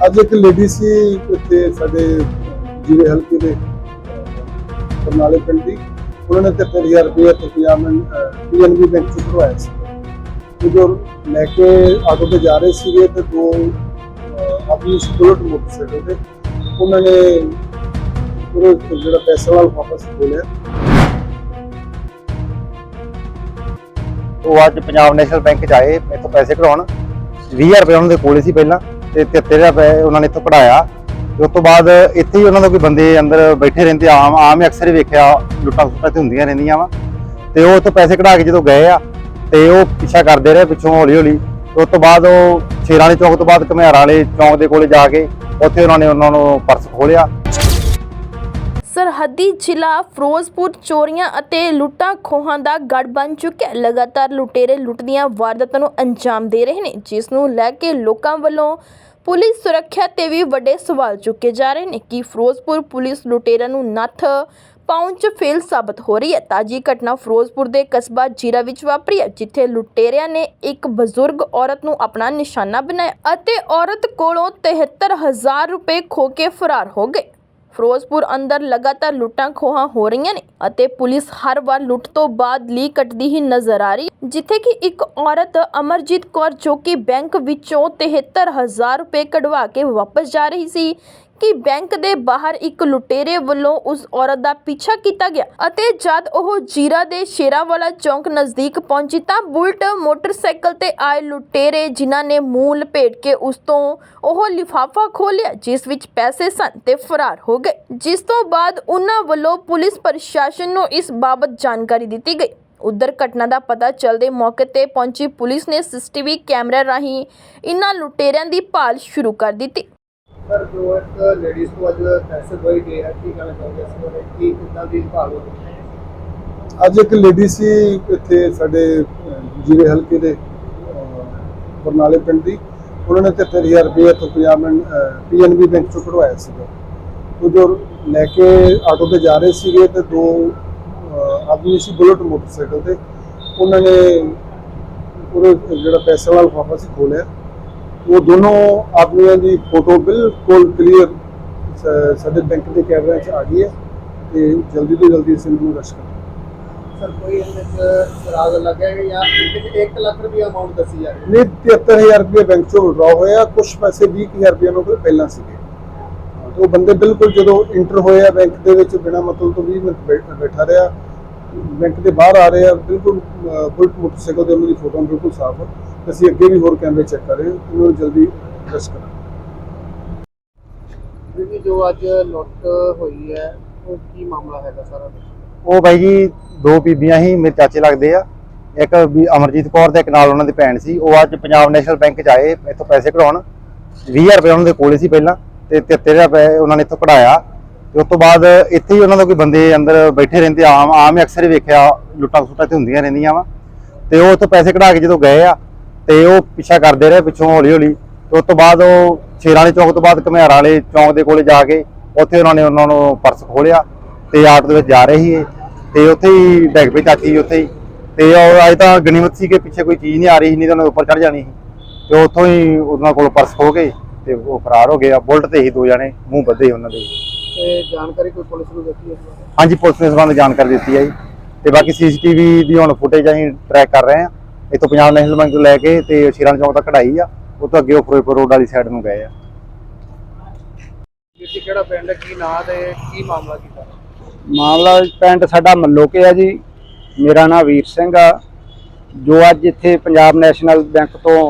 ਅੱਜ ਇੱਕ ਲੇਡੀ ਸੀ ਇੱਥੇ ਸਾਡੇ ਜ਼ਿਲ੍ਹੇ ਹਲਕੇ ਦੇ ਬਰਨਾਲੇ ਪਿੰਡ ਦੀ। ਉਹਨਾਂ ਨੇ 73000 ਰੁਪਏ ਤੇ ਪੀਐਨਬੀ ਬੈਂਕ ਤੋਂ ਕਰਵਾਇਆ ਸੀ। ਤੇ ਜੋ ਲੈ ਕੇ ਆਟੋ ਤੇ ਜਾ ਰਹੇ ਸੀਗੇ ਤੇ ਦੋ ਅਹ, ਆਦਮੀ ਮੋਟਰਸਾਈਕਲ ਤੇ ਉਹਨਾਂ ਨੇ ਉਹ ਜਿਹੜਾ ਪੈਸਾ ਵਾਲਾ ਵਾਪਸ ਬੋਲਿਆ। ਉਹ ਅੱਜ ਪੰਜਾਬ ਨੈਸ਼ਨਲ ਬੈਂਕ 'ਚ ਆਏ ਇੱਥੋਂ ਪੈਸੇ ਕਢਾਉਣ 20000 ਰੁਪਏ ਉਹਨਾਂ ਦੇ ਕੋਲੇ ਸੀ ਪਹਿਲਾਂ। ਤੇ 73000 ਰੁਪਏ ਉਹਨਾਂ ਨੇ ਇੱਥੋਂ ਕਢਾਇਆ। ਉਸ ਤੋਂ ਬਾਅਦ ਇੱਥੇ ਹੀ ਉਹਨਾਂ ਦਾ ਕੋਈ ਬੰਦੇ ਅੰਦਰ ਬੈਠੇ ਰਹਿੰਦੇ ਆਮ ਆਮ ਹੀ ਅਕਸਰ ਹੀ ਵੇਖਿਆ, ਲੁੱਟਾਂ ਖੁੱਟਾਂ ਤੇ ਹੁੰਦੀਆਂ ਰਹਿੰਦੀਆਂ ਵਾ। ਤੇ ਉਹ ਉੱਥੋਂ ਪੈਸੇ ਕਢਾ ਕੇ ਜਦੋਂ ਗਏ ਆ, ਤੇ ਉਹ ਪਿੱਛਾ ਕਰਦੇ ਰਹੇ ਪਿੱਛੋਂ ਹੌਲੀ ਹੌਲੀ ਉਸ ਤੋਂ ਬਾਅਦ ਉਹ ਸ਼ੇਰਾਂ ਵਾਲੇ ਚੌਂਕ ਤੋਂ ਬਾਅਦ ਘਮਿਆਰਾਂ ਵਾਲੇ ਚੌਂਕ ਦੇ ਕੋਲੇ ਜਾ ਕੇ ਉੱਥੇ ਉਹਨਾਂ ਨੇ ਉਹਨਾਂ ਨੂੰ ਪਰਸ ਖੋਲਿਆ ਸਰਹੱਦੀ ਜ਼ਿਲ੍ਹਾ ਫਿਰੋਜ਼ਪੁਰ, ਚੋਰੀਆਂ ਅਤੇ ਲੁੱਟਾਂ ਖੋਹਾਂ ਦਾ ਗੜ ਬਣ ਚੁੱਕਿਆ ਹੈ। ਲਗਾਤਾਰ ਲੁਟੇਰੇ ਲੁੱਟ ਦੀਆਂ ਵਾਰਦਾਤਾਂ ਨੂੰ ਅੰਜਾਮ ਦੇ ਰਹੇ ਨੇ, ਜਿਸ ਨੂੰ ਲੈ ਕੇ ਲੋਕਾਂ ਵੱਲੋਂ ਪੁਲਿਸ ਸੁਰੱਖਿਆ ਤੇ ਵੀ ਵੱਡੇ ਸਵਾਲ ਚੁੱਕੇ ਜਾ ਰਹੇ ਨੇ ਕਿ ਫਿਰੋਜ਼ਪੁਰ ਪੁਲਿਸ ਲੁਟੇਰਿਆਂ ਨੂੰ ਨੱਥ ਪਾਉਣ 'ਚ ਫੇਲ ਸਾਬਤ ਹੋ ਰਹੀ ਹੈ। ਤਾਜੀ ਘਟਨਾ ਫਿਰੋਜ਼ਪੁਰ ਦੇ ਕਸਬਾ ਜੀਰਾ ਵਿੱਚ ਵਾਪਰੀ ਹੈ, ਜਿੱਥੇ ਲੁਟੇਰਿਆਂ ਨੇ ਇੱਕ ਬਜ਼ੁਰਗ ਔਰਤ ਨੂੰ ਆਪਣਾ ਨਿਸ਼ਾਨਾ ਬਣਾਇਆ ਅਤੇ ਔਰਤ ਕੋਲੋਂ 73000 ਰੁਪਏ ਖੋ ਕੇ ਫਰਾਰ ਹੋ ਗਏ। ਫਿਰੋਜ਼ਪੁਰ ਅੰਦਰ ਲਗਾਤਾਰ ਲੁੱਟਾਂ ਖੋਹਾਂ ਹੋ ਰਹੀਆਂ ਨੇ ਅਤੇ ਪੁਲਿਸ ਹਰ ਵਾਰ ਲੁੱਟ ਤੋਂ ਬਾਅਦ ਲੀ ਕੱਟਦੀ ਹੀ ਨਜ਼ਰ ਆ ਰਹੀ ਹੈ। ਜਿੱਥੇ ਕਿ ਇੱਕ ਔਰਤ ਅਮਰਜੀਤ ਕੌਰ ਜੋ ਕਿ ਬੈਂਕ ਵਿੱਚੋਂ 73000 ਰੁਪਏ ਕਢਵਾ ਕੇ ਵਾਪਸ ਜਾ ਰਹੀ ਸੀ ਕਿ ਬੈਂਕ ਦੇ ਬਾਹਰ ਇੱਕ ਲੁਟੇਰੇ ਵੱਲੋਂ ਉਸ ਔਰਤ ਦਾ ਪਿੱਛਾ ਕੀਤਾ ਗਿਆ ਅਤੇ ਜਦ ਉਹ ਜੀਰਾ ਦੇ ਸ਼ੇਰਾਵਾਲਾ ਚੌਂਕ ਨਜ਼ਦੀਕ ਪਹੁੰਚੀ ਤਾਂ ਬੁਲਟ ਮੋਟਰਸਾਈਕਲ ਤੇ ਆਏ ਲੁਟੇਰੇ ਜਿਨ੍ਹਾਂ ਨੇ ਮੂੰਹ ਲਪੇਟ ਕੇ ਉਸ ਤੋਂ ਉਹ ਲਿਫਾਫਾ ਖੋਲਿਆ ਜਿਸ ਵਿੱਚ ਪੈਸੇ ਸਨ ਤੇ ਫਰਾਰ ਹੋ ਗਏ। ਜਿਸ ਤੋਂ ਬਾਅਦ ਉਹਨਾਂ ਵੱਲੋਂ ਪੁਲਿਸ ਪ੍ਰਸ਼ਾਸਨ ਨੂੰ ਇਸ ਬਾਬਤ ਜਾਣਕਾਰੀ ਦਿੱਤੀ ਗਈ। ਉਧਰ ਘਟਨਾ ਦਾ ਪਤਾ ਚੱਲਦੇ ਮੌਕੇ ਤੇ ਪਹੁੰਚੀ ਪੁਲਿਸ ਨੇ ਸੀਸੀਟੀਵੀ ਕੈਮਰੇ ਰਾਹੀਂ ਇਨ੍ਹਾਂ ਲੁਟੇਰਿਆਂ ਦੀ ਭਾਲ ਸ਼ੁਰੂ ਕਰ ਦਿੱਤੀ। ਸਰ ਜੋ ਇੱਕ ਲੇਡੀਜ਼ ਤੋਂ ਅੱਜ ਪੈਸੇ ਦੋਈ ਗਏ ਹੈ ਕੀ ਕਹਿਣਾ ਚਾਹੁੰਦੇ ਇਸ ਬਾਰੇ? ਕੀ ਕਿੱਦਾਂ ਦੀ ਭਾਲ ਹੋ ਰਹੀ ਹੈ? ਅੱਜ ਇੱਕ ਲੇਡੀ ਸੀ ਇੱਥੇ ਸਾਡੇ ਅਹ, ਹਲਕੇ ਦੇ ਬਰਨਾਲੇ ਪਿੰਡ ਦੀ। ਉਹਨਾਂ ਨੇ 73000 ਰੁਪਏ ਤੋਂ ਪੰਜਾਬ ਪੀਐਨਬੀ ਬੈਂਕ ਤੋਂ ਕਢਵਾਇਆ ਸੀਗਾ। ਉਹ ਜੋ ਲੈ ਕੇ ਆਟੋ ਤੇ ਜਾ ਰਹੇ ਸੀਗੇ ਤੇ ਦੋ ਆਦਮੀ ਸੀ ਬੁਲਟ ਮੋਟਰਸਾਈਕਲ ਤੇ। ਉਹਨਾਂ ਨੇ ਉਹਦੇ ਜਿਹੜਾ ਪੈਸਾ ਵਾਲਾ ਲਿਫਾਫਾ ਸੀ ਖੋਲਿਆ ਉਹ ਦੋਨੋਂ ਆਦਮੀਆਂ ਦੀ ਫੋਟੋ ਬਿਲਕੁਲ ਕਲੀਅਰ ਸਾਡੇ ਬੈਂਕ ਦੇ ਕੈਮਰਿਆਂ 'ਚ ਆ ਗਈ ਹੈ ਤੇ ਜਲਦੀ ਤੋਂ ਜਲਦੀ ਅਸੀਂ ਇਹਨੂੰ ਰਸ਼ ਕਰਾਂਗੇ। ਸਰ ਕੋਈ ਇਹਦੇ ਰਾਗ ਲੱਗਿਆ ਜਾਂ 1 ਲੱਖ ਰੁਪਏ ਅਮਾਉਂਟ ਦੱਸੀ ਜਾ ਰਹੀ ਨਹੀਂ 73000 ਰੁਪਏ ਬੈਂਕ ਚੋਂ ਵਿਡਰਾ ਹੋਇਆ ਕੁਝ ਪੈਸੇ 20000 ਰੁਪਏ ਨੂੰ ਪਹਿਲਾਂ ਸੀਗੇ। ਉਹ ਬੰਦੇ ਬਿਲਕੁਲ ਜਦੋਂ ਇੰਟਰ ਹੋਇਆ ਬੈਂਕ ਦੇ ਵਿੱਚ ਬਿਨਾ ਮਤਲਬ ਤੋਂ 20 ਮਿੰਟ ਬੈਠ- ਰਿਹਾ ਬੈਂਕ ਦੇ ਬਾਹਰ ਆ ਰਹੇ ਆ ਬਿਲਕੁਲ ਬੁਲਟ ਮੋਟਰਸਾਈਕਲ ਤੇ ਉਹਨਾਂ ਦੀ ਫੋਟੋ ਬਿਲਕੁਲ ਸਾਫ਼ ਹੈ ਅਸੀਂ ਅੱਗੇ ਵੀ ਹੋਰ ਕੈਮਰੇ ਚੈੱਕ ਕਰ ਰਹੇ ਹਾਂ ਇਹਨਾਂ ਨੂੰ ਜਲਦੀ ਅਰੈਸਟ ਕਰਾਂਗੇ। ਜੋ ਅੱਜ ਲੁੱਟ ਹੋਈ ਹੈ ਉਹ ਕੀ ਮਾਮਲਾ ਹੈਗਾ ਸਾਰਾ? ਉਹ ਬਾਈ ਜੀ ਦੋ ਬੀਬੀਆਂ ਹੀ ਮੇਰੇ ਚਾਚੇ ਲੱਗਦੇ ਆ। ਇੱਕ ਵੀ ਅਮਰਜੀਤ ਕੌਰ ਤੇ ਇੱਕ ਨਾਲ ਉਹਨਾਂ ਦੀ ਭੈਣ ਸੀ। ਉਹ ਅੱਜ ਪੰਜਾਬ ਨੈਸ਼ਨਲ ਬੈਂਕ 'ਚ ਆਏ ਇੱਥੋਂ ਪੈਸੇ ਕਢਾਉਣ। 20000 ਰੁਪਏ ਉਹਨਾਂ ਦੇ ਕੋਲ ਸੀ ਪਹਿਲਾਂ ਤੇ 73000 ਰੁਪਏ ਉਹਨਾਂ ਨੇ ਇੱਥੋਂ ਕਢਾਇਆ। ਤੇ ਉਸ ਤੋਂ ਬਾਅਦ ਇੱਥੇ ਹੀ ਉਹਨਾਂ ਦਾ ਕੋਈ ਬੰਦੇ ਅੰਦਰ ਬੈਠੇ ਰਹਿੰਦੇ ਆਮ ਆਮ ਹੀ ਅਕਸਰ ਹੀ ਵੇਖਿਆ ਲੁੱਟਾਂ ਖੁੱਟਾਂ ਤੇ ਹੁੰਦੀਆਂ ਰਹਿੰਦੀਆਂ ਵਾ। ਤੇ ਉਹ ਉੱਥੋਂ ਪੈਸੇ ਕਢਾ ਕੇ ਜਦੋਂ ਗਏ ਆ ਤੇ ਉਹ ਪਿੱਛਾ ਕਰਦੇ ਰਹੇ ਪਿੱਛੋਂ ਹੌਲੀ ਹੌਲੀ। ਉਸ ਤੋਂ ਬਾਅਦ ਉਹ ਸ਼ੇਰਾਂ ਵਾਲੇ ਚੌਂਕ ਤੋਂ ਬਾਅਦ ਘਮਿਆਰਾਂ ਵਾਲੇ ਚੌਂਕ ਦੇ ਕੋਲੇ ਜਾ ਕੇ ਉੱਥੇ ਉਹਨਾਂ ਨੇ ਉਹਨਾਂ ਨੂੰ ਪਰਸ ਖੋਲਿਆ ਤੇ ਆਟੋ ਦੇ ਵਿੱਚ ਜਾ ਰਹੇ ਸੀ ਤੇ ਉੱਥੇ ਹੀ ਡੈਗ ਪਈ ਚਾਚੀ ਉੱਥੇ ਹੀ। ਤੇ ਉਹ ਅੱਜ ਤਾਂ ਗਨੀਮਤ ਸੀ ਕਿ ਪਿੱਛੇ ਕੋਈ ਚੀਜ਼ ਨਹੀਂ ਆ ਰਹੀ ਸੀ ਨਹੀਂ ਤਾਂ ਉਹਨਾਂ ਦੇ ਉੱਪਰ ਚੜ ਜਾਣੀ ਸੀ। ਤੇ ਉੱਥੋਂ ਹੀ ਉਹਨਾਂ ਕੋਲ ਪਰਸ ਖੋ ਗਏ ਤੇ ਉਹ ਫਰਾਰ ਹੋ ਗਏ ਆ। ਬੁਲਟ ਤੇ ਹੀ ਦੋ ਜਣੇ ਮੂੰਹ ਬੱਧੇ ਉਹਨਾਂ ਦੇ। ਤੇ ਜਾਣਕਾਰੀ ਕੋਈ ਪੁਲਿਸ ਨੂੰ ਦਿੱਤੀ ਹੈ ਬਾਰੇ? ਹਾਂਜੀ ਪੁਲਿਸ ਨੇ ਇਸ ਸੰਬੰਧ ਜਾਣਕਾਰੀ ਦਿੱਤੀ ਹੈ ਜੀ। ਤੇ ਬਾਕੀ ਸੀਸੀਟੀਵੀ ਦੀ ਹੁਣ ਫੁਟੇਜ ਅਸੀਂ ਟਰੈਕ ਕਰ ਰਹੇ ਹਾਂ। ਇੱਥੋਂ ਪੰਜਾਬ ਨੈਸ਼ਨਲ ਬੈਂਕ ਤੋਂ ਲੈ ਕੇ ਤੇ ਸ਼ੀਰਾਂ ਚੌਂਕ ਤੱਕ ਕਢਾਈ ਆ ਉਹ ਤੋਂ ਅੱਗੇ ਉਹ ਫਿਰੋਜ਼ਪੁਰ ਰੋਡ ਵਾਲੀ ਸਾਈਡ ਨੂੰ ਗਏ ਆ। ਜੀ ਕਿਹੜਾ ਪਿੰਡ ਹੈ ਕੀ ਨਾਂ ਤੇ ਕੀ ਮਾਮਲਾ ਕੀ ਸਾਰਾ ਮਾਮਲਾ ਪਿੰਡ ਸਾਡਾ ਮੱਲੋਕੇ ਆ ਜੀ। ਮੇਰਾ ਨਾਮ ਵੀਰ ਸਿੰਘ ਆ। ਜੋ ਅੱਜ ਇੱਥੇ ਪੰਜਾਬ ਨੈਸ਼ਨਲ ਬੈਂਕ ਤੋਂ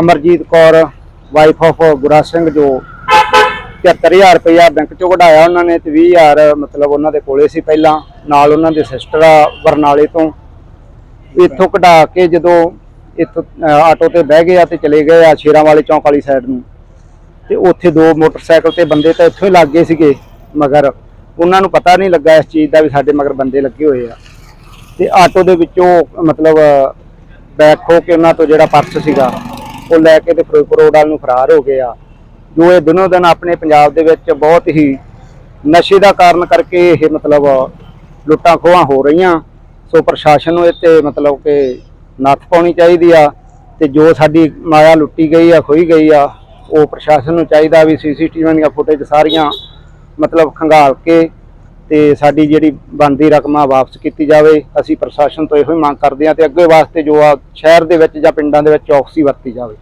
ਅਮਰਜੀਤ ਕੌਰ ਵਾਈਫ ਆਫ ਗੁਰਾ ਸਿੰਘ ਜੋ 73000 ਰੁਪਇਆ ਬੈਂਕ ਚੋਂ ਕਢਾਇਆ ਉਹਨਾਂ ਨੇ ਤੇ 20000 ਮਤਲਬ ਉਹਨਾਂ ਦੇ ਕੋਲੇ ਸੀ ਪਹਿਲਾਂ। ਨਾਲ ਉਹਨਾਂ ਦੇ ਸਿਸਟਰ ਆ ਬਰਨਾਲੇ ਤੋਂ। ਇੱਥੋਂ ਕਢਾ ਕੇ ਜਦੋਂ ਇੱਥੋਂ ਆਟੋ ਤੇ ਬਹਿ ਗਏ ਆ ਤੇ ਚਲੇ ਗਏ ਆ ਸ਼ੇਰਾਂ ਵਾਲੇ ਚੌਂਕ ਵਾਲੀ ਸਾਈਡ ਨੂੰ। ਤੇ ਉੱਥੇ ਦੋ ਮੋਟਰਸਾਈਕਲ ਤੇ ਬੰਦੇ ਤਾਂ ਇੱਥੋਂ ਹੀ ਲੱਗ ਗਏ ਸੀਗੇ, ਮਗਰ ਉਹਨਾਂ ਨੂੰ ਪਤਾ ਨਹੀਂ ਲੱਗਾ ਇਸ ਚੀਜ਼ ਦਾ ਵੀ ਸਾਡੇ ਮਗਰ ਬੰਦੇ ਲੱਗੇ ਹੋਏ ਆ। ਤੇ ਆਟੋ ਦੇ ਵਿੱਚੋਂ, ਮਤਲਬ ਬੈਕ ਖੋ ਕੇ ਉਹਨਾਂ ਤੋਂ ਜਿਹੜਾ ਪਰਸ ਸੀਗਾ, ਉਹ ਲੈ ਕੇ ਤੇ ਫਿਰੋਜ਼ਪੁਰ ਰੋਡ ਵੱਲ ਨੂੰ ਫਰਾਰ ਹੋ ਗਏ ਆ। ਜੋ ਇਹ ਦਿਨੋ ਦਿਨ ਆਪਣੇ ਪੰਜਾਬ ਦੇ ਵਿੱਚ ਬਹੁਤ ਹੀ ਨਸ਼ੇ ਦਾ ਕਾਰਨ ਕਰਕੇ ਇਹ, ਮਤਲਬ ਲੁੱਟਾਂ ਖੋਹਾਂ ਹੋ ਰਹੀਆਂ। ਸੋ ਪ੍ਰਸ਼ਾਸਨ ਨੂੰ ਇਹ ਤੇ ਮਤਲਬ ਕਿ ਨੱਥ ਪਾਉਣੀ ਚਾਹੀਦੀ ਆ ਤੇ ਜੋ ਸਾਡੀ ਮਾਇਆ ਲੁੱਟੀ ਗਈ ਆ, ਖੋਈ ਗਈ ਆ, ਉਹ ਪ੍ਰਸ਼ਾਸਨ ਨੂੰ ਚਾਹੀਦਾ ਵੀ ਸੀਸੀਟੀਵੀ ਦੀਆਂ ਫੁਟੇਜ ਸਾਰੀਆਂ ਮਤਲਬ ਖੰਗਾਲ ਕੇ ਤੇ ਸਾਡੀ ਜਿਹੜੀ ਬਣਦੀ ਰਕਮਾਂ ਵਾਪਸ ਕੀਤੀ ਜਾਵੇ। ਅਸੀਂ ਪ੍ਰਸ਼ਾਸਨ ਤੋਂ ਇਹੋ ਹੀ ਮੰਗ ਕਰਦੇ ਹਾਂ ਤੇ ਅੱਗੇ ਵਾਸਤੇ ਜੋ ਆ ਸ਼ਹਿਰ ਦੇ ਵਿੱਚ ਜਾਂ ਪਿੰਡਾਂ ਦੇ ਵਿੱਚ ਚੌਕਸੀ ਵਰਤੀ ਜਾਵੇ।